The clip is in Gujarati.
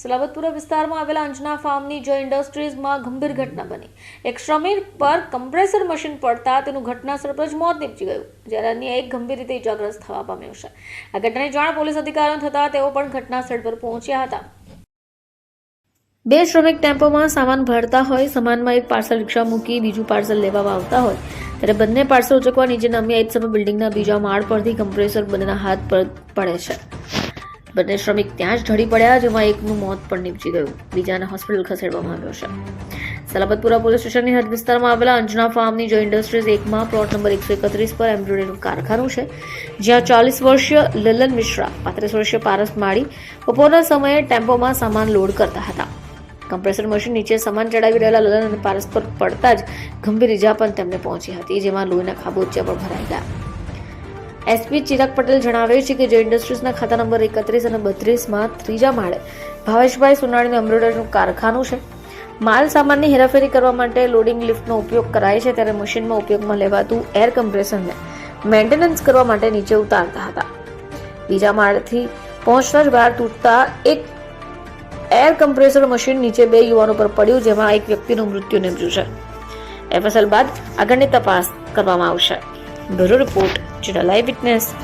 સલાબતપુરા વિસ્તારમાં આવેલા અંજના ફાર્મની જો ઇન્ડસ્ટ્રીઝમાં ગંભીર ઘટના બની. એક શ્રમિક પર કમ્પ્રેસર મશીન પડતા તેનું ઘટનાસ્થળ પર જ મોત નીપજી ગયું, જ્યારે અન્ય એક ગંભીર રીતે ઇજાગ્રસ્ત થવા પામ્યો છે. આ ઘટનાની જાણ પોલીસ અધિકારીઓ થતાં તેઓ પણ ઘટનાસ્થળ પર પહોંચ્યા હતા. બે શ્રમિક ટેમ્પોમાં સામાન ભરતા હોય, સામાનમાં એક પાર્સલ રિક્ષા મૂકી બીજું પાર્સલ લેવામાં આવતા હોય, ત્યારે બંને પાર્સલ ઉચકવા નીચે નમ્યા એક સમય બિલ્ડિંગના બીજા માળ પરથી કમ્પ્રેસર બંનેના હાથ પર પડે છે. બંને શ્રમિક ત્યાં જ ઢળી પડ્યા, જેમાં એકનું મોત પણ નીપજી ગયું. બીજાને હોસ્પિટલ ખસેડવામાં આવ્યો છે. સલાબતપુરા પોલીસ સ્ટેશનની હદ વિસ્તારમાં આવેલા અંજના ફાર્મની જો ઇન્ડસ્ટ્રીઝ એકમાં પ્લોટ નંબર એકસો એકત્રીસ પર એમ્બ્રોઇડરીનું કારખાનું છે, જ્યાં ચાલીસ વર્ષીય લલન મિશ્રા, પાંત્રીસ વર્ષીય પારસ માળી બપોરના સમયે ટેમ્પોમાં સામાન લોડ કરતા હતા. કમ્પ્રેસર મશીન નીચે સામાન ચડાવી રહેલા લલન અને પારસ પર પડતા જ ગંભીર ઇજા પણ તેમને પહોંચી હતી, જેમાં લોહીના ખાબોચિયા પણ ભરાઈ ગયા. એસપી ચિરાગ પટેલ જણાવે છે કે જે ઇન્ડસ્ટ્રીઝના ખાતા નંબર એકત્રીસ અને બત્રીસમાં ત્રીજા માળે ભાવેશભાઈ સોનાણીનું એમ્બ્રોઇડરીનું કારખાનું છે. માલ સામાનની હેરાફેરી કરવા માટે લોડિંગ લિફ્ટનો ઉપયોગ કરાય છે ત્યારે મશીનમાં ઉપયોગમાં લેવાતું એર કમ્પ્રેસરને મેન્ટેનન્સ કરવા માટે નીચે ઉતારતા હતા. બીજા માળથી પહોંચતા જ બહાર તૂટતા એક એર કમ્પ્રેસર મશીન નીચે બે યુવાનો પર પડ્યું, જેમાં એક વ્યક્તિનું મૃત્યુ નિપજ્યું છે. એફએસએલ બાદ આગળની તપાસ કરવામાં આવશે. Bureau report. natural eye witness.